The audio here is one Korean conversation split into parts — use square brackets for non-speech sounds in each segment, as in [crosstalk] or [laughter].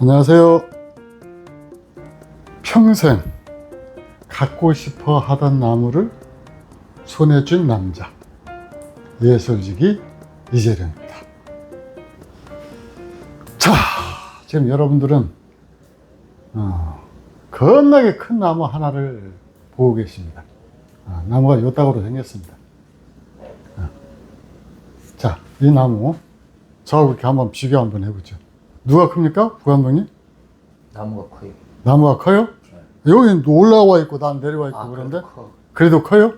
안녕하세요. 평생 갖고 싶어 하던 나무를 손에 쥔 남자. 예술지기 이재령입니다. 자, 지금 여러분들은 어, 겁나게 큰 나무 하나를 보고 계십니다. 아, 나무가 요따구로 생겼습니다. 어. 자, 이 나무 저하고 이렇게 한번 비교 한번 해보죠. 누가 큽니까? 부감독님? 나무가 커요. 나무가 커요? 여기 올라와 있고 난 내려와 있고 아, 그런데 그래도 커. 그래도 커요?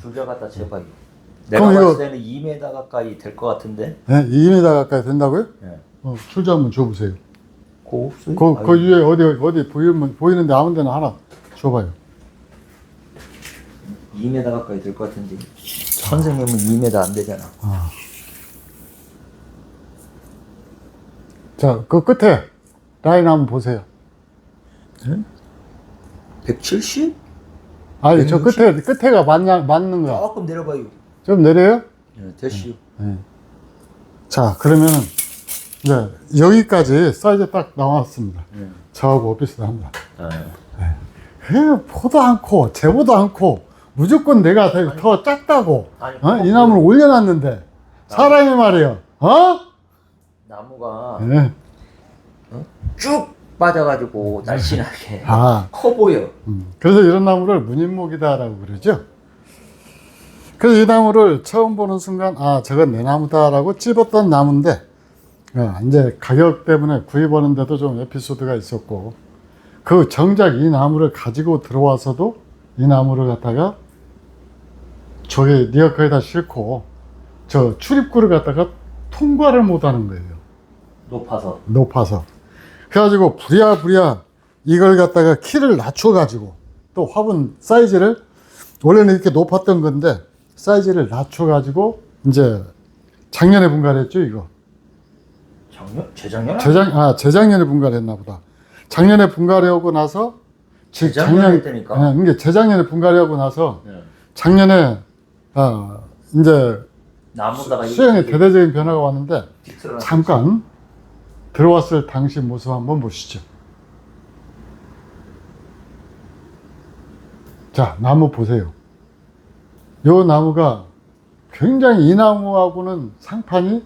줄자 갖다 재봐요. 그럼 내가 이거- 봤을 때는 2m 가까이 될 것 같은데. 네, 2m 가까이 된다고요? 예. 어, 출자 한번 줘보세요. 고 없어요? 그, 그 위에 어디 어디 보이면 보이는데 아무 데나 하나 줘봐요. 2m 가까이 될 것 같은데. 선생님은 2m 안 되잖아. 자, 그 끝에 라인 한번 보세요. 170? 아니 저 160? 끝에 끝에가 맞냐 맞는 거야. 조금 내려봐요. 좀 내려요? 예, 됐슈. 자 그러면은 이제 여기까지 사이즈 딱 나왔습니다. 예. 저하고 비슷합니다. 예. 그 보도 않고 재보도 않고 무조건 내가 더, 더 작다고 아니, 어? 이 그거- 나무를 올려놨는데 사람이 말이에요. 어? 나무가 네. 쭉 빠져가지고 날씬하게 [laughs] 아 커 보여. 음, 그래서 이런 나무를 무늬목이다라고 그러죠. 그래서 이 나무를 처음 보는 순간 아 저건 내 나무다라고 찝었던 나무인데 어, 이제 가격 때문에 구입하는데도 좀 에피소드가 있었고 그 정작 이 나무를 가지고 들어와서도 이 나무를 갖다가 저기 리어커에다 싣고 저 출입구를 갖다가 통과를 못하는 거예요. 높아서. 높아서. 그래가지고 부랴부랴 이걸 갖다가 키를 낮춰가지고 또 화분 사이즈를 원래는 이렇게 높았던 건데 사이즈를 낮춰가지고 이제 작년에 분갈했죠 이거. 작년? 재작년? 재작 아 재작년에 분갈했나 보다. 작년에 분갈해오고 나서 즉 재작년에 했다니까. 예, 이게 재작년에 분갈해오고 나서 예. 작년에 아 이제 나무다가 수영에 대대적인 변화가 왔는데. 잠깐 들어왔을 당시 모습 한번 보시죠. 자, 나무 보세요. 요 나무가 굉장히 이 나무하고는 상판이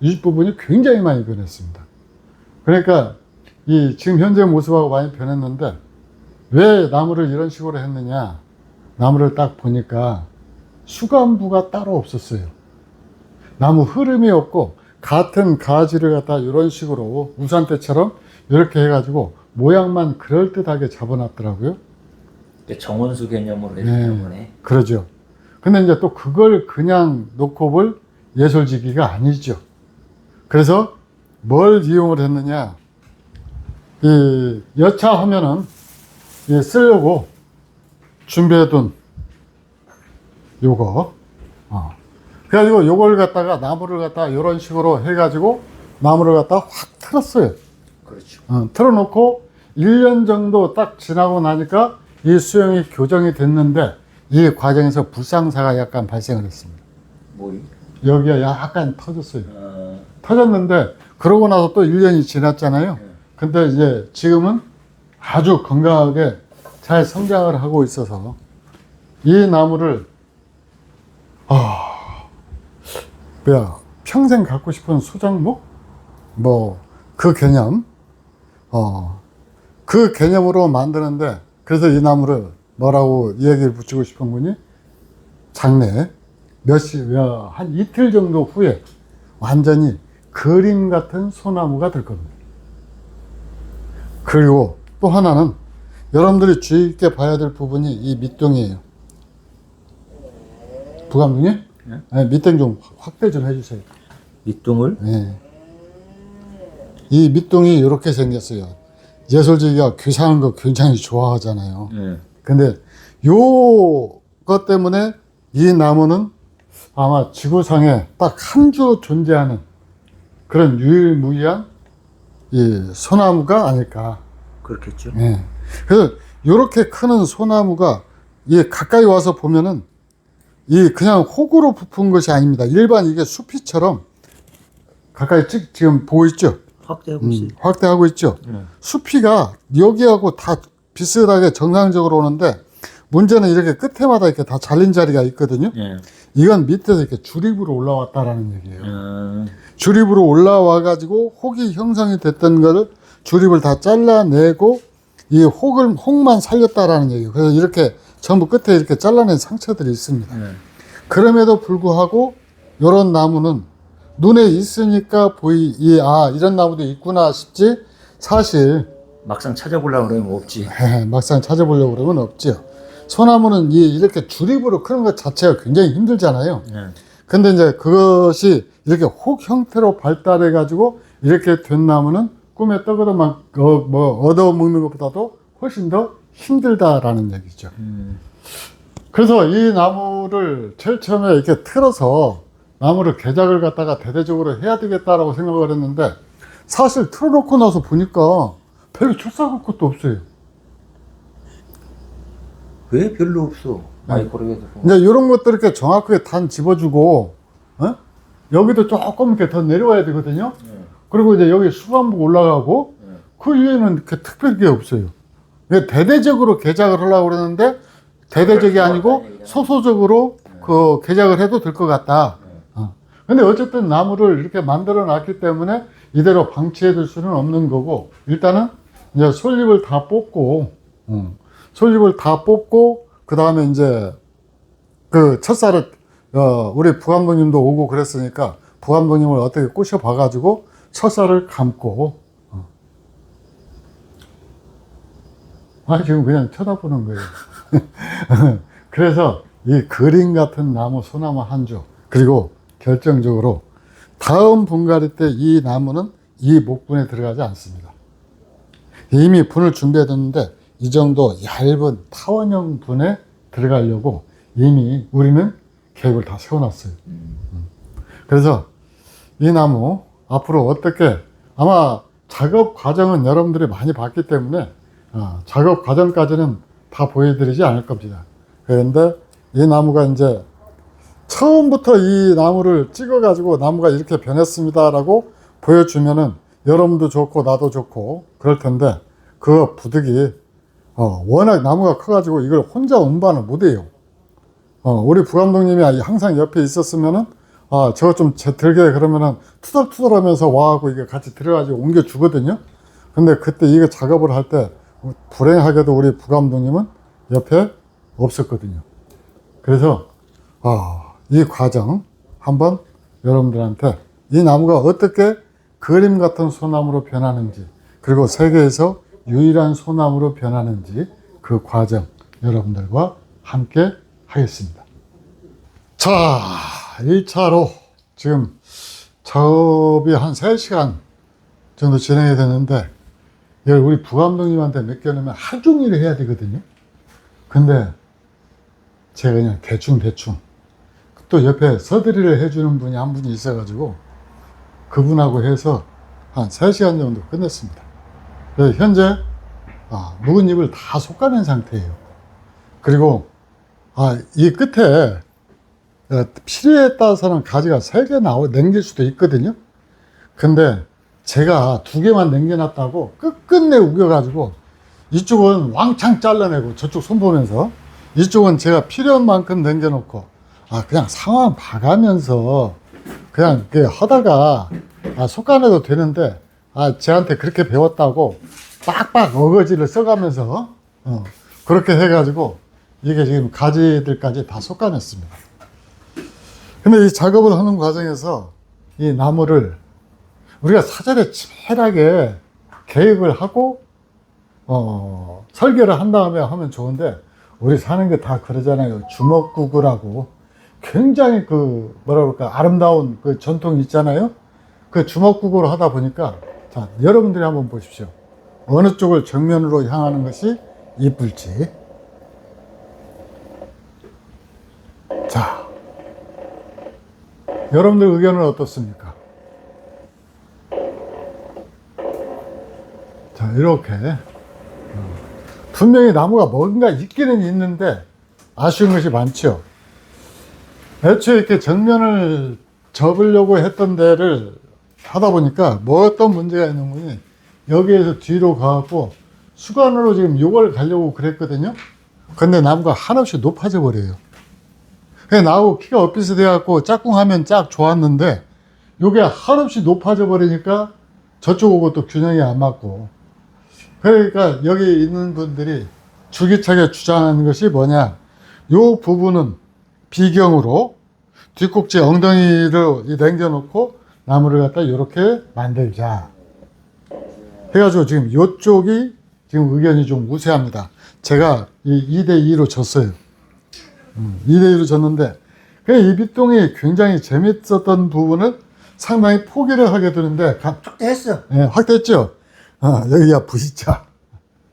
이 부분이 굉장히 많이 변했습니다. 그러니까 이 지금 현재 모습하고 많이 변했는데 왜 나무를 이런 식으로 했느냐? 나무를 딱 보니까 수간부가 따로 없었어요. 나무 흐름이 없고 같은 가지를 갖다 이런 식으로 우산대처럼 이렇게 해가지고 모양만 그럴듯하게 잡아놨더라고요. 정원수 개념으로 네. 해주는 거네. 그러죠. 근데 이제 또 그걸 그냥 놓고 볼 예술지기가 아니죠. 그래서 뭘 이용을 했느냐. 이 여차 하면은 이 쓰려고 준비해둔 요거. 어. 그래가지고 요걸 갖다가 나무를 갖다가 이런 식으로 해가지고 나무를 갖다가 확 틀었어요. 그렇죠. 어, 틀어놓고 1년 정도 딱 지나고 나니까 이 수영이 교정이 됐는데 이 과정에서 불상사가 약간 발생을 했습니다. 뭐, 여기가 약간 터졌어요. 어, 터졌는데 그러고 나서 또 1년이 지났잖아요. 근데 이제 지금은 아주 건강하게 잘 성장을 하고 있어서 이 나무를 아 뭐야 평생 갖고 싶은 소장목 뭐 그 개념 어 그 개념으로 만드는데 그래서 이 나무를 뭐라고 이야기를 붙이고 싶은 거니 장래 몇시한 이틀 정도 후에 완전히 그림 같은 소나무가 될 겁니다. 그리고 또 하나는 여러분들이 주의 깊게 봐야 될 부분이 이 밑둥이에요. 부감독님? 네, 밑둥 좀 확대 좀 해주세요. 밑둥을 네. 이 밑둥이 이렇게 생겼어요. 예술지기가 귀상한 거 굉장히 좋아하잖아요. 예. 근데 요것 때문에 이 나무는 아마 지구상에 딱 한 주 존재하는 그런 유일무이한 이 소나무가 아닐까. 그렇겠죠. 예. 그래서 이렇게 크는 소나무가 이 가까이 와서 보면은 이 그냥 호구로 부푼 것이 아닙니다. 일반 이게 숲이처럼 가까이 찍, 지금 보고 있죠? 확대하고 있어요. 음, 확대하고 있죠. 네. 수피가 여기하고 다 비슷하게 정상적으로 오는데 문제는 이렇게 끝에마다 이렇게 다 잘린 자리가 있거든요. 예. 이건 밑에서 이렇게 주립으로 올라왔다라는 얘기예요. 어, 주립으로 올라와 가지고 혹이 형성이 됐던 거를 주립을 다 잘라내고 이 혹을 혹만 살렸다라는 얘기예요. 그래서 이렇게 전부 끝에 이렇게 잘라낸 상처들이 있습니다. 예. 그럼에도 불구하고 이런 나무는 눈에 있으니까 보이 이아 이런 나무도 있구나 싶지 사실 막상 찾아보려고 그러면 없지. 에, [laughs] 막상 찾아보려고 그러면 없지요. 소나무는 이 이렇게 주립으로 크는 것 자체가 굉장히 힘들잖아요. 예. 근데 이제 그것이 이렇게 혹 형태로 발달해 가지고 이렇게 된 나무는 꿈에 막, 어, 뭐, 얻어 먹는 것보다도 훨씬 더 힘들다라는 얘기죠. 음, 그래서 이 나무를 제일 처음에 이렇게 틀어서 나무를 개작을 갖다가 대대적으로 해야 되겠다라고 생각을 했는데 사실 틀어놓고 나서 보니까 별로 출사할 것도 없어요. 왜 별로 없어? 많이 고르게 되고. 이제 이런 것들 이렇게 정확하게 단 집어주고, 어? 여기도 조금 이렇게 더 내려와야 되거든요. 예. 그리고 이제 여기 수반복 올라가고, 예. 그 이외에는 이렇게 특별한 게 없어요. 대대적으로 개작을 하려고 그러는데, 대대적이 아니고 소소적으로 그 개작을 해도 될 것 같다. 어. 근데 어쨌든 나무를 이렇게 만들어 놨기 때문에 이대로 방치해 둘 수는 없는 거고, 일단은 이제 솔잎을 다 뽑고, 음, 솔잎을 다 뽑고, 그 다음에 이제 그 첫살을, 어, 우리 부감독님도 오고 그랬으니까 부감독님을 어떻게 꼬셔 봐가지고 첫살을 감고, 아, 지금 그냥 쳐다보는 거예요. [laughs] 그래서 이 그림 같은 나무, 소나무 한 주, 그리고 결정적으로 다음 분갈이 때 이 나무는 이 목분에 들어가지 않습니다. 이미 분을 준비해뒀는데 이 정도 얇은 타원형 분에 들어가려고 이미 우리는 계획을 다 세워놨어요. 음. 그래서 이 나무 앞으로 어떻게 아마 작업 과정은 여러분들이 많이 봤기 때문에 어, 작업 과정까지는 다 보여드리지 않을 겁니다. 그런데 이 나무가 이제 처음부터 이 나무를 찍어가지고 나무가 이렇게 변했습니다라고 보여주면은 여러분도 좋고 나도 좋고 그럴 텐데 그 부득이 어, 워낙 나무가 커가지고 이걸 혼자 운반을 못해요. 어, 우리 부감독님이 항상 옆에 있었으면은 아, 저거 좀 제- 들게 그러면은 투덜투덜 하면서 와하고 이게 같이 들어가지고 옮겨 주거든요. 근데 그때 이거 작업을 할때 불행하게도 우리 부감독님은 옆에 없었거든요. 그래서 아, 이 과정 한번 여러분들한테 이 나무가 어떻게 그림 같은 소나무로 변하는지 그리고 세계에서 유일한 소나무로 변하는지 그 과정 여러분들과 함께 하겠습니다. 자, 1차로 지금 작업이 한 3시간 정도 진행이 됐는데 이걸 우리 부감독님한테 맡겨놓으면 하루 종일 해야 되거든요. 근데 제가 그냥 대충대충 또 옆에 서드리를 해주는 분이 한 분이 있어가지고 그분하고 해서 한 3시간 정도 끝냈습니다. 현재 아, 묵은 잎을 다 솎아낸 상태예요. 그리고 아, 이 끝에 어, 필요에 따라서는 가지가 3개 나오, 남길 수도 있거든요. 근데 제가 두 개만 남겨놨다고 끝끝내 우겨가지고 이쪽은 왕창 잘라내고 저쪽 손 보면서 이쪽은 제가 필요한 만큼 남겨놓고 아 그냥 상황 봐가면서 그냥 그 하다가 아 속간해도 되는데 아 쟤한테 그렇게 배웠다고 빡빡 어거지를 써가면서 어, 그렇게 해가지고 이게 지금 가지들까지 다 솎아냈습니다. 근데 이 작업을 하는 과정에서 이 나무를 우리가 사전에 치밀하게 계획을 하고 어, 설계를 한 다음에 하면 좋은데 우리 사는 게 다 그러잖아요. 주먹구구라고 굉장히 그 뭐라 그럴까 아름다운 그 전통이 있잖아요. 그 주먹구구로 하다 보니까 자 여러분들이 한번 보십시오. 어느 쪽을 정면으로 향하는 것이 이쁠지. 자, 여러분들 의견은 어떻습니까? 자, 이렇게. 어, 분명히 나무가 뭔가 있기는 있는데 아쉬운 것이 많죠. 애초에 이렇게 정면을 접으려고 했던 데를 하다 보니까 뭐 어떤 문제가 있는 거니 여기에서 뒤로 가갖고 수관으로 지금 요걸 가려고 그랬거든요. 근데 나무가 한없이 높아져 버려요. 나하고 키가 엇비슷 해 갖고 짝꿍하면 짝 좋았는데 요게 한없이 높아져 버리니까 저쪽하고 또 균형이 안 맞고 그러니까 여기 있는 분들이 줄기차게 주장하는 것이 뭐냐 요 부분은 비경으로 뒷꼭지 엉덩이를 이 남겨놓고 나무를 갖다 이렇게 만들자 해가지고 지금 요쪽이 지금 의견이 좀 우세합니다 제가 이 2대2로 졌어요 음, 2대2로 졌는데 그이 빛동이 굉장히 재밌었던 부분을 상당히 포기를 하게 되는데 가- 됐어. 예, 확됐죠? 어, 여기가 부시차.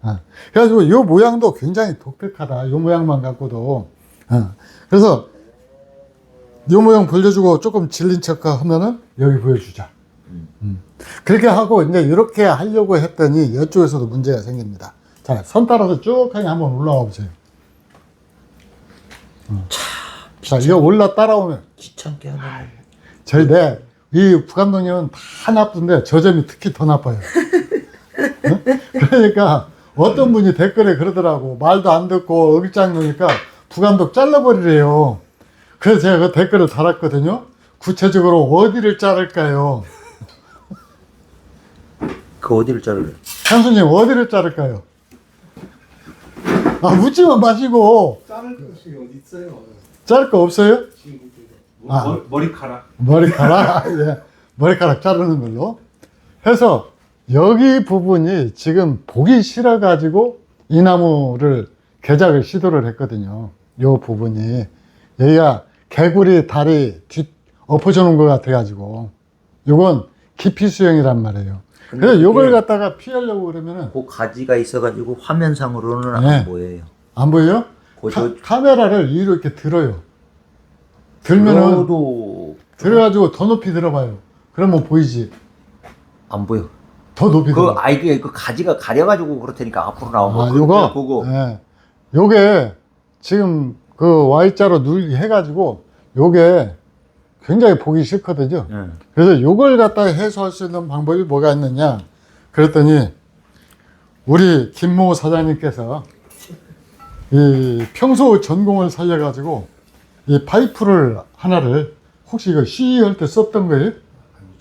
어, 그래가지고 이 모양도 굉장히 독특하다. 이 모양만 갖고도. 어, 그래서 이 모양 보여주고 조금 질린 척 하면은 여기 보여주자. 음. 그렇게 하고 이제 이렇게 하려고 했더니 이쪽에서도 문제가 생깁니다. 자, 선 따라서 쭉 하니 한번 올라와 보세요. 어. 자, 이거 올라 따라오면 귀찮게 하네. 저희 네, 이 부감독님은 다 나쁜데 저 점이 특히 더 나빠요. [laughs] 응? 그러니까 어떤 분이 댓글에 그러더라고. 말도 안 듣고 어깃장 놓으니까 부감독 잘라버리래요. 그래서 제가 그 댓글을 달았거든요. 구체적으로 어디를 자를까요? 그 어디를 자르래? 향수님 어디를 자를까요? 아 묻지만 마시고 자를 것이 어디 있어요? 자를 거 없어요? 친구들. 아. 머, 머리카락. 머리카락, 예, 머리카락 자르는 걸로 해서 여기 부분이 지금 보기 싫어 가지고 이 나무를 개작을 시도를 했거든요. 요 부분이 여기가 개구리 다리 뒤 엎어져 놓은 것 같아 가지고 요건 깊이 수영이란 말이에요. 그래서 근데 요걸 갖다가 피하려고 그러면은 그 가지가 있어가지고 화면상으로는 네. 안 보여요. 안 보여요? 그저 카, 메라를 위로 이렇게 들어요. 들면은 들어도 들어가지고 더 높이 들어봐요. 그러면 보이지. 안 보여. 더 높이 그 들어. 아이디에 그 가지가 가려가지고 그렇다니까 앞으로 나오고 아, 요거? 보고 예. 요게 지금 그 Y자로 누르기 해가지고 요게 굉장히 보기 싫거든요. 예. 그래서 요걸 갖다 해소할 수 있는 방법이 뭐가 있느냐. 그랬더니 우리 김모 사장님께서 이 평소 전공을 살려가지고 이 파이프를 하나를 혹시 이거 시할 때 썼던 거예요?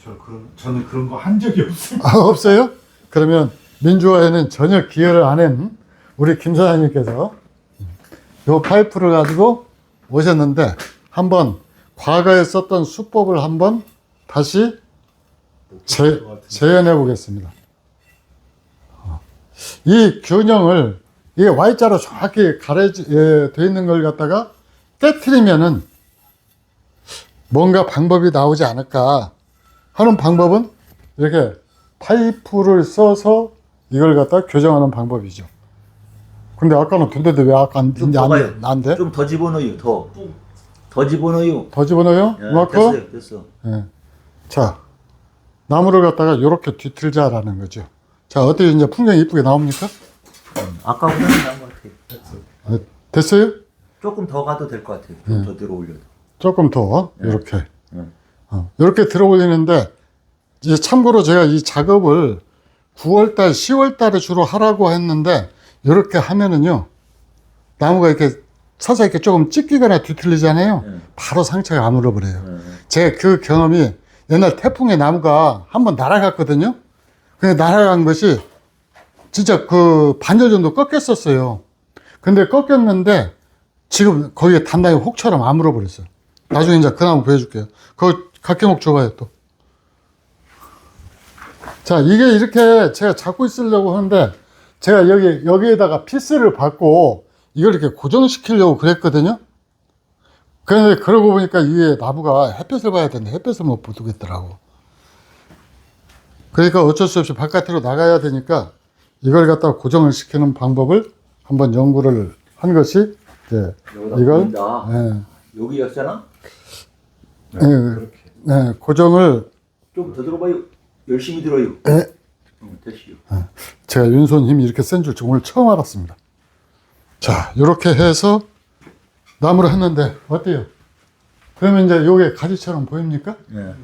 저 그런 저는 그런 거 한 적이 없습니다. 아, 없어요? 그러면 민주화에는 전혀 기여를 안 한 우리 김 사장님께서 요 파이프를 가지고 오셨는데 한번 과거에 썼던 수법을 한번 다시 재, 재현해 보겠습니다. 어. 이 균형을 이 Y자로 정확히 가려져 예, 돼 있는 걸 갖다가 깨트리면은 뭔가 방법이 나오지 않을까 하는 방법은 이렇게 파이프를 써서 이걸 갖다 교정하는 방법이죠. 근데 아까는 된다는데 왜 아까 안, 좀 이제 더 안, 가요. 안 돼? 좀 더 집어넣어요. 더. 더 집어넣어요. 더 집어넣어요? 예, 이만큼? 됐어요. 됐어. 예. 자, 나무를 갖다가 이렇게 뒤틀자라는 거죠. 자, 어때요? 이제 풍경이 이쁘게 나옵니까? 아까보다는 나은 것 같아요. 어, 됐어요? 조금 더 가도 될 것 같아요. 좀더 들어 올려도. 조금 더, 이렇게. 예. 어, 이렇게 들어 올리는데, 이제 참고로 제가 이 작업을 9월달, 10월달에 주로 하라고 했는데, 이렇게 하면은요, 나무가 이렇게 서서 이렇게 조금 찢기거나 뒤틀리잖아요. 예. 바로 상처가 안 울어버려요. 예. 제그 경험이 옛날 태풍에 나무가 한번 날아갔거든요. 근데 날아간 것이 진짜 그 반절 정도 꺾였었어요. 근데 꺾였는데 지금 거기에 단단히 혹처럼 안 물어 버렸어요. 나중에 이제 그 나무 보여줄게요. 그거 각경옥 줘봐요 또. 자 이게 이렇게 제가 잡고 있으려고 하는데 제가 여기 여기에다가 피스를 받고 이걸 이렇게 고정시키려고 그랬거든요. 그런데 그러고 보니까 위에 나무가 햇볕을 봐야 되는데 햇볕을 못 보겠더라고. 그러니까 어쩔 수 없이 바깥으로 나가야 되니까 이걸 갖다 고정을 시키는 방법을 한번 연구를 한 것이 이제 이걸. 예, 여기였잖아. 예, 예, 고정을 좀 더 들어봐요. 열심히 들어요. 예, 응, 됐어요. 제가 윤손 힘이 이렇게 센 줄 오늘 처음 알았습니다. 자, 이렇게 해서 나무를 했는데 어때요? 그러면 이제 요게 가지처럼 보입니까? 예.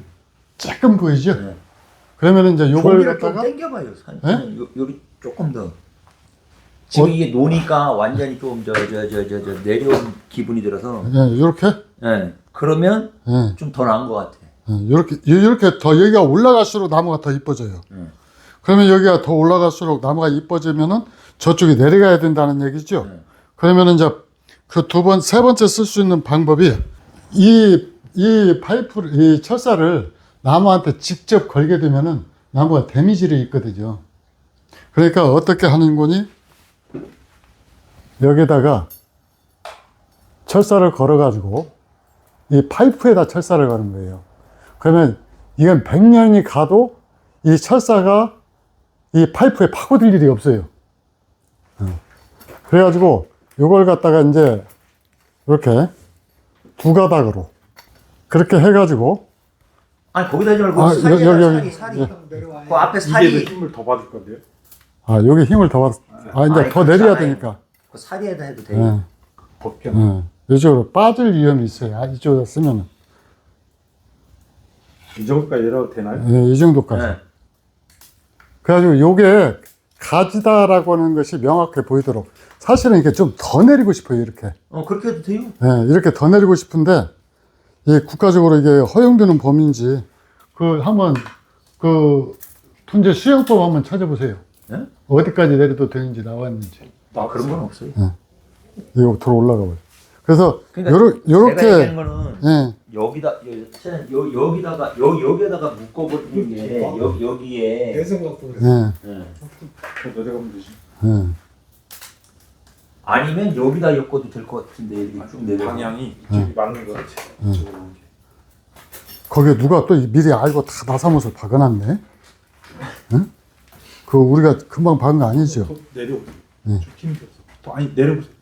조금 보이죠? 네. 그러면 이제 요걸 종이를 좀 갖다가 당겨봐요. 산- 예? 요, 여기 조금 더. 지금 어? 이게 노니까 완전히 좀 저 저 저 저 저 내려온 기분이 들어서. 예, 이렇게 예. 그러면 예, 좀더 나은 것 같아. 예, 이렇게 이렇게 더 여기가 올라갈수록 나무가 더 이뻐져요. 예. 그러면 여기가 더 올라갈수록 나무가 이뻐지면은 저쪽이 내려가야 된다는 얘기죠. 네. 그러면은 이제 그 두 번, 세 번째 쓸 수 있는 방법이 이, 이 파이프를, 이 철사를 나무한테 직접 걸게 되면은 나무가 데미지를 입거든요. 그러니까 어떻게 하는 거니? 여기다가 철사를 걸어가지고 이 파이프에다 철사를 거는 거예요. 그러면 이건 100년이 가도 이 철사가 이 파이프에 파고들 일이 없어요. 어. 그래가지고 요걸 갖다가 이제 이렇게 두 가닥으로 그렇게 해가지고 아니 거기다 하지 말고 아, 살이 여기, 여기, 살이 여기. 살이. 그 앞에 이게 살이 더 힘을 더 받을 건데요? 아 여기 힘을 더 받, 아 이제 아니, 더 그렇지 내려야 않아요. 되니까 그 살이에다 해도 돼. 예, 벗겨. 예. 이쪽으로 빠질 위험이 있어요. 아, 이쪽에다 쓰면은 이 정도까지 내려도 되나요? 예, 이 정도까지. 예. 그래가지고 요게 가지다라고 하는 것이 명확하게 보이도록 사실은 이게 좀 더 내리고 싶어요 이렇게. 어 그렇게 해도 돼요. 예, 이렇게 더 내리고 싶은데 이 국가적으로 이게 허용되는 범위인지 그 한번 그 분재 수용법 한번 찾아보세요. 예? 어디까지 내려도 되는지 나왔는지 아 그런 건 없어요. 이거 들어 올라가 봐요. 그래서 그러니까 요러, 요렇게 거는 예, 여기다 여, 여기다가 여, 여기에다가 묶어버리는 게 여, 여기에 대선 갖고 그래. 예, 예. 더 내려가면 되지. 예. 아니면 여기다 엮어도 될 것 같은데 이렇게 쭉 내려 방향이 이쪽이 맞는 것 같아. 이쪽으로 오는 게. 거기에 누가 또 미리 알고 다 나사못을 박아놨네. 응? 그 우리가 금방 박은 거 아니죠? 더. 네. 좀 힘이 없어. 더 아니 내려보세요.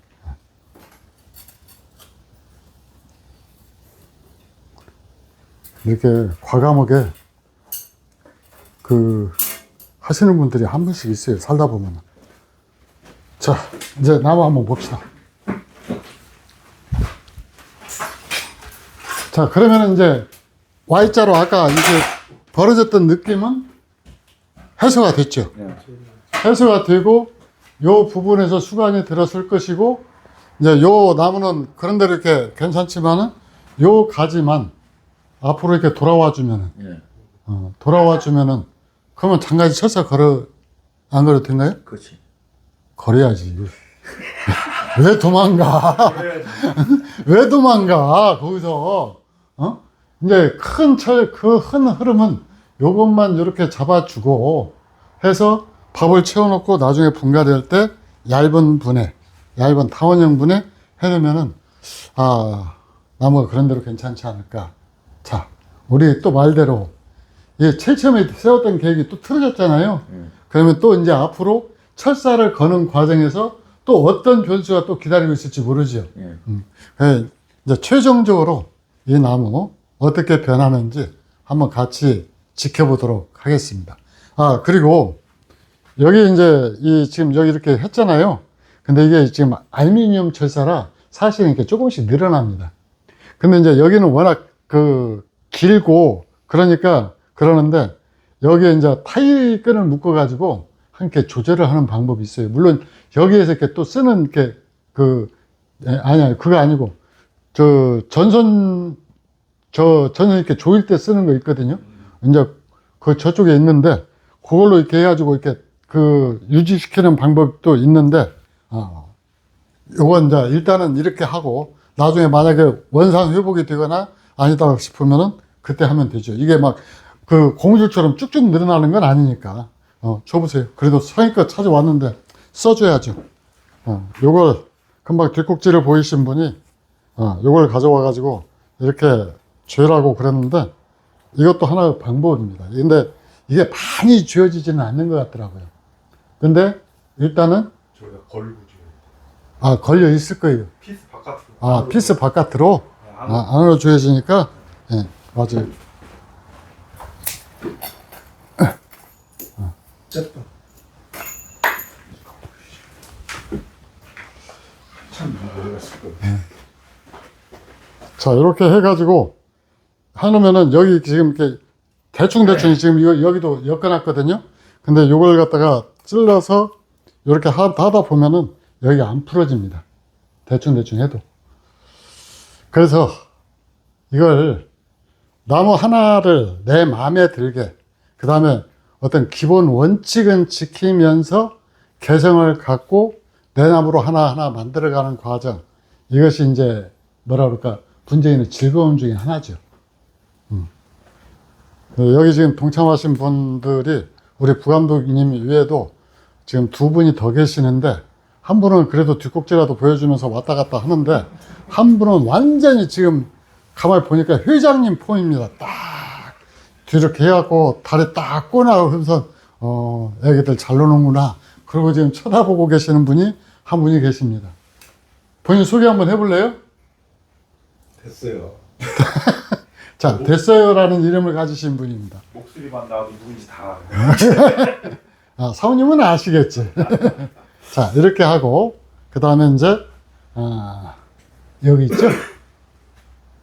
이렇게 과감하게 그 하시는 분들이 한 분씩 있어요. 살다 보면. 자, 이제 나무 한번 봅시다. 자, 그러면 이제 Y자로 아까 이게 벌어졌던 느낌은 해소가 됐죠. 네. 해소가 되고 요 부분에서 수간이 들었을 것이고 이제 요 나무는 그런대로 이렇게 괜찮지만은 요 가지만 앞으로 이렇게 돌아와 주면은 예. 어, 돌아와 주면은 그러면 장가지 철사 걸어 안 걸어도 된가요? 그렇지 걸어야지. [laughs] 왜 도망가? [laughs] 왜 도망가? 거기서 어? 이제 큰 철 그 큰 흐름은 요것만 이렇게 잡아주고 해서 밥을 채워놓고 나중에 분가될 때 얇은 분해, 얇은 타원형 분해 해놓으면은 아 나무가 그런 대로 괜찮지 않을까. 자, 우리 또 말대로 이 제일 처음에 세웠던 계획이 또 틀어졌잖아요. 음. 그러면 또 이제 앞으로 철사를 거는 과정에서 또 어떤 변수가 또 기다리고 있을지 모르죠. 예. 예, 이제 최종적으로 이 나무 어떻게 변하는지 한번 같이 지켜보도록 하겠습니다. 아, 그리고 여기 이제 이 지금 여기 이렇게 했잖아요. 근데 이게 지금 알루미늄 철사라 사실은 이렇게 조금씩 늘어납니다. 근데 이제 여기는 워낙 그 길고 그러니까 그러는데 여기에 이제 타일 끈을 묶어 가지고 함께 조절을 하는 방법이 있어요. 물론 여기에서 이렇게 또 쓰는 그 예, 아니 아니 그거 아니고 저 전선 저 전선 이렇게 조일 때 쓰는 거 있거든요. 이제 그 저쪽에 있는데 그걸로 이렇게 해가지고 이렇게 그 유지시키는 방법도 있는데 어 요건 이제 일단은 이렇게 하고 나중에 만약에 원상 회복이 되거나 아니다 싶으면은 그때 하면 되죠. 이게 막 그 고무줄처럼 쭉쭉 늘어나는 건 아니니까 어 줘보세요. 그래도 성의껏 찾아왔는데 써줘야죠. 어 요걸 금방 뒷꼭지를 보이신 분이 어, 요걸 가져와 가지고 이렇게 죄라고 그랬는데 이것도 하나의 방법입니다. 근데 이게 많이 쥐어지지는 않는 것 같더라고요. 근데 일단은 저기다 걸고 줘요. 아 걸려 있을 거예요. 피스 바깥으로. 아 피스 바깥으로. 아, 안으로 조여지니까 예 맞아요. 쨌다. 참 내려갔을 거예요. 자 이렇게 해가지고 해놓으면은 여기 지금 이렇게 대충 대충 지금 이거 여기도 엮어놨거든요. 근데 요걸 갖다가 찔러서 이렇게 하- 하다 보면은 여기가 안 풀어집니다. 대충 대충 해도. 그래서 이걸 나무 하나를 내 마음에 들게 그 다음에 어떤 기본 원칙은 지키면서 개성을 갖고 내 나무로 하나하나 만들어가는 과정 이것이 이제 뭐라 그럴까 분쟁이는 즐거움 중에 하나죠. 음. 네, 여기 지금 동참하신 분들이 우리 부감독님 외에도 지금 두 분이 더 계시는데 한 분은 그래도 뒷꼭지라도 보여주면서 왔다 갔다 하는데 한 분은 완전히 지금 가만히 보니까 회장님 폼입니다. 딱 뒤렇게 해갖고 다리 딱 꼬나고 그러면서 어 애기들 잘 노는구나 그러고 지금 쳐다보고 계시는 분이 한 분이 계십니다. 본인 소개 한번 해볼래요? 됐어요. [laughs] 자 됐어요라는 이름을 가지신 분입니다. 목소리만 나와도 누군지 다 알아요. [laughs] 아, 사모님은 아시겠지. 자, 이렇게 하고, 그 다음에 이제, 아, 여기 있죠?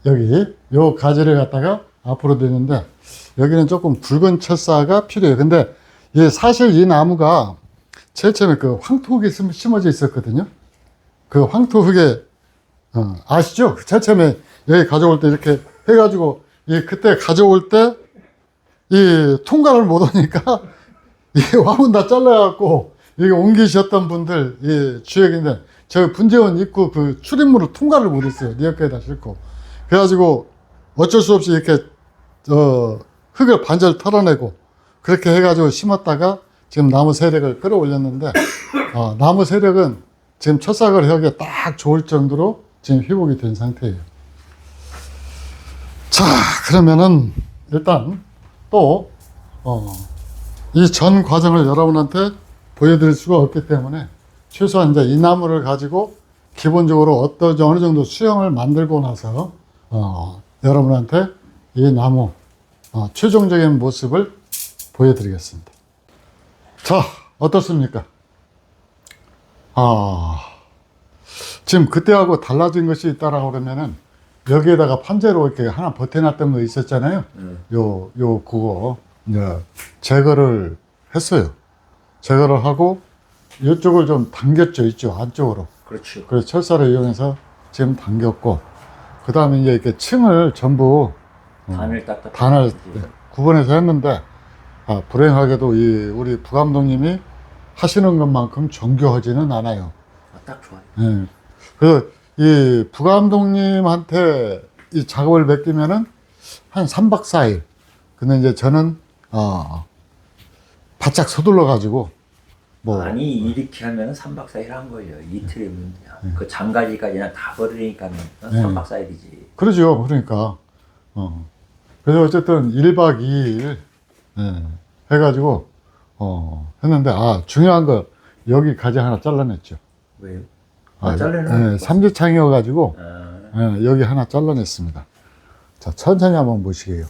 여기, 요 가지를 갖다가 앞으로 드는데, 여기는 조금 굵은 철사가 필요해요. 근데, 이 사실 이 나무가 제일 처음에 그 황토흙에 심- 심어져 있었거든요. 그 황토흙에, 어, 아시죠? 제일 처음에 여기 가져올 때 이렇게 해가지고, 이 그때 가져올 때, 이 통과를 못 하니까, [laughs] 이게 화분 다 잘라갖고 여기 옮기셨던 분들 이 주역인데 저 분재원 입구 그 출입문을 통과를 못했어요 리어카에다 싣고 그래가지고 어쩔 수 없이 이렇게 어 흙을 반절 털어내고 그렇게 해가지고 심었다가 지금 나무 세력을 끌어올렸는데 어, 나무 세력은 지금 첫삭을 하기에 딱 좋을 정도로 지금 회복이 된 상태예요. 자 그러면은 일단 또 어, 이전 과정을 여러분한테 보여드릴 수가 없기 때문에 최소한 이제 이 나무를 가지고 기본적으로 어떤 어느 정도 수영을 만들고 나서 어, 여러분한테 이 나무 어, 최종적인 모습을 보여드리겠습니다. 자 어떻습니까? 아 지금 그때하고 달라진 것이 있다라고 그러면은 여기에다가 판재로 이렇게 하나 버텨놨던 거 있었잖아요. 요, 요, 그거, 이제, 제거를 했어요. 제거를 하고, 이쪽을 좀 당겼죠, 이쪽 안쪽으로. 그렇죠. 그래서 철사를 이용해서 지금 당겼고, 그 다음에 이제 이렇게 층을 전부 단을 딱딱 단을 네, 구분해서 했는데, 아, 불행하게도 이, 우리 부감독님이 하시는 것만큼 정교하지는 않아요. 아, 딱 좋아요. 예. 그래서 이 부감독님한테 이 작업을 맡기면은 한 3박 4일. 근데 이제 저는, 어, 바짝 서둘러 가지고, 뭐, 아니 이렇게 하면 3박 4일 한 거예요. 이틀이면 네. 그 장가지까지는 다 버리니까는 3박 4일이지. 그러죠. 그러니까. 어. 그래서 어쨌든 1박 2일, 예, 해가지고, 어, 했는데, 아, 중요한 거, 여기 가지 하나 잘라냈죠. 왜요? 아, 예, 잘라내. 삼지창이어가지고, 아, 예, 여기 하나 잘라냈습니다. 자, 천천히 한번 보시게요.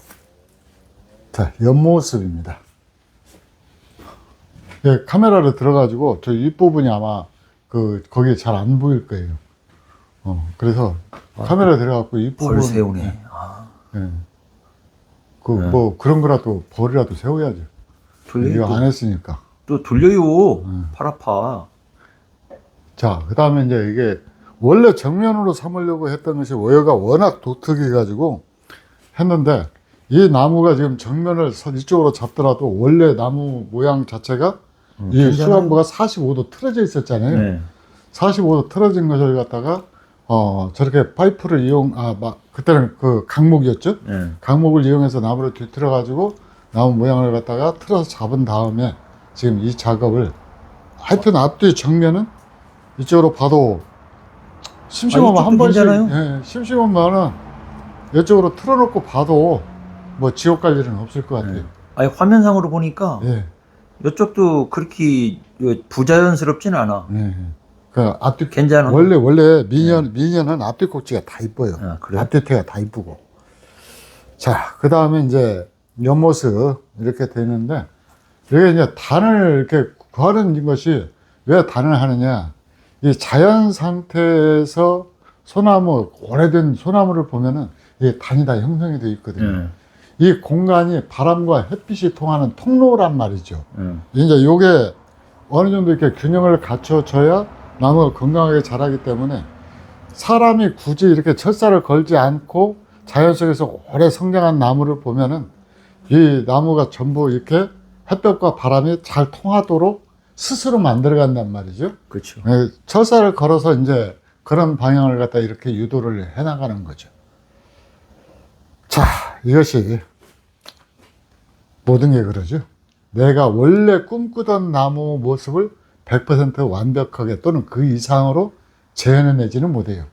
자, 옆모습입니다. 예, 카메라로 들어가지고 저 윗부분이 아마 그, 거기에 잘 안 보일 거예요. 어, 그래서 카메라 들어가고 윗부분. 벌 세우네. 아, 예. 그, 뭐, 그런 거라도 벌이라도 세워야죠. 이거 안 했으니까. 또 돌려요. 음. 팔 아파. 자, 그 다음에 이제 이게 원래 정면으로 삼으려고 했던 것이 워여가 워낙 독특해 가지고 했는데 이 나무가 지금 정면을 서- 이쪽으로 잡더라도 원래 나무 모양 자체가 이. 수반부가 45도 틀어져 있었잖아요. 네. 45도 틀어진 것을 갖다가 어 저렇게 파이프를 이용 아막 그때는 그 강목이었죠. 네. 강목을 이용해서 나무를 뒤틀어 가지고 나무 모양을 갖다가 틀어서 잡은 다음에 지금 이 작업을 하여튼 앞뒤 정면은 이쪽으로 봐도 심심하면 아, 한 번씩 괜찮아요? 예, 심심하면은 이쪽으로 틀어놓고 봐도 뭐 지옥 갈 일은 없을 것 같아요. 아니 화면상으로 보니까 예, 이쪽도 그렇게 부자연스럽진 않아. 예. 그 앞뒤 괜찮아. 원래 원래 미년 미년은 앞뒤 꼭지가 다 이뻐요. 아, 그래요? 앞뒤 태가 다 이쁘고. 자, 그 다음에 이제 옆모습 이렇게 되는데 이게 이제 단을 이렇게 구하는 것이 왜 단을 하느냐? 이 자연 상태에서 소나무 오래된 소나무를 보면은 이 단이 다 형성이 되어 있거든요. 네. 이 공간이 바람과 햇빛이 통하는 통로란 말이죠. 음. 이제 요게 어느 정도 이렇게 균형을 갖춰줘야 나무가 건강하게 자라기 때문에 사람이 굳이 이렇게 철사를 걸지 않고 자연 속에서 오래 성장한 나무를 보면은 이 나무가 전부 이렇게 햇볕과 바람이 잘 통하도록 스스로 만들어 간단 말이죠. 그렇죠. 예, 철사를 걸어서 이제 그런 방향을 갖다 이렇게 유도를 해 나가는 거죠. 자, 이것이 모든 게 그러죠. 내가 원래 꿈꾸던 나무 모습을 100% 완벽하게 또는 그 이상으로 재현해내지는 못해요.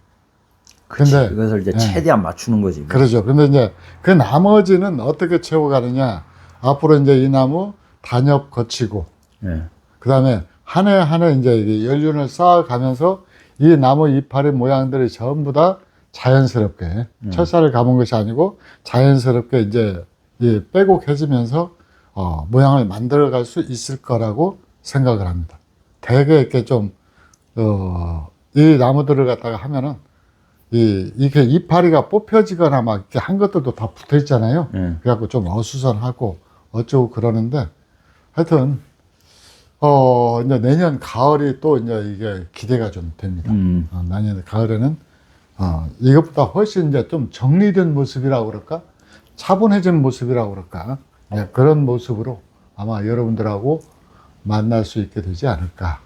근데 이것을 이제 예. 최대한 맞추는 거지. 그러죠. 근데 이제 그 나머지는 어떻게 채워가느냐. 앞으로 이제 이 나무 단엽 거치고, 예. 그 다음에 한 해 한 해 이제 연륜을 쌓아가면서 이 나무 이파리 모양들이 전부 다 자연스럽게 철사를 감은 것이 아니고 자연스럽게 이제 이 빼곡해지면서 어, 모양을 만들어갈 수 있을 거라고 생각을 합니다. 대개 이렇게 좀, 어, 이 나무들을 갖다가 하면은 이, 이게 이파리가 뽑혀지거나 막 이렇게 한 것들도 다 붙어 있잖아요. 예. 그래갖고 좀 어수선하고 어쩌고 그러는데 하여튼 어 이제 내년 가을이 또 이제 이게 기대가 좀 됩니다. 음. 어, 내년 가을에는 어 이것보다 훨씬 이제 좀 정리된 모습이라고 그럴까 차분해진 모습이라고 그럴까 예, 그런 모습으로 아마 여러분들하고 만날 수 있게 되지 않을까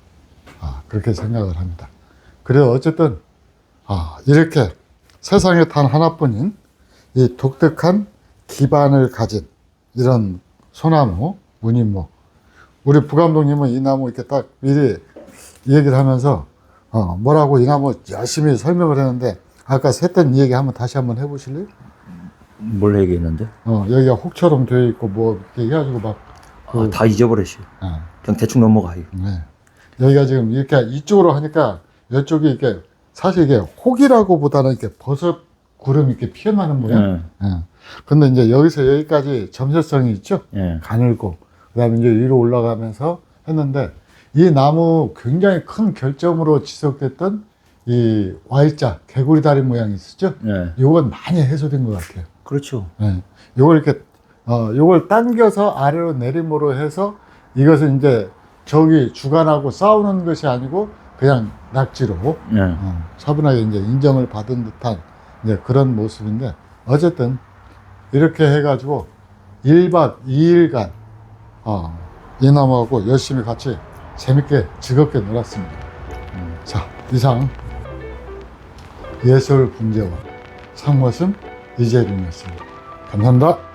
아, 그렇게 생각을 합니다. 그래서 어쨌든 아, 이렇게 세상에 단 하나뿐인 이 독특한 기반을 가진 이런 소나무, 무늬목. 우리 부감독님은 이 나무 이렇게 딱 미리 얘기를 하면서 어, 뭐라고 이 나무 열심히 설명을 했는데 아까 쇳된 얘기 한번 다시 한번 해보실래요? 뭘 얘기했는데? 어, 여기가 혹처럼 되어 있고 뭐 이렇게 해가지고 막 아, 다 잊어버렸어요. 어, 그냥 대충 넘어가요. 네. 여기가 지금 이렇게 이쪽으로 하니까 이쪽이 이렇게 사실 이게 혹이라고 보다는 이렇게 버섯 구름이 이렇게 피어나는 모양. 예. 예. 근데 이제 여기서 여기까지 점세성이 있죠? 예. 가늘고, 그 다음에 이제 위로 올라가면서 했는데, 이 나무 굉장히 큰 결점으로 지속됐던 이 Y자, 개구리 다리 모양이 있었죠? 예. 요건 많이 해소된 것 같아요. 그렇죠. 예. 요걸 이렇게, 어, 요걸 당겨서 아래로 내림으로 해서 이것은 이제 저기 주관하고 싸우는 것이 아니고 그냥 낙지로 예. 어, 차분하게 이제 인정을 받은 듯한 이제 그런 모습인데 어쨌든 이렇게 해가지고 1박 2일간 어, 이 나무하고 열심히 같이 재밌게 즐겁게 놀았습니다. 음, 자 이상 예술 분재원 상모습 이재룡이었습니다. 감사합니다.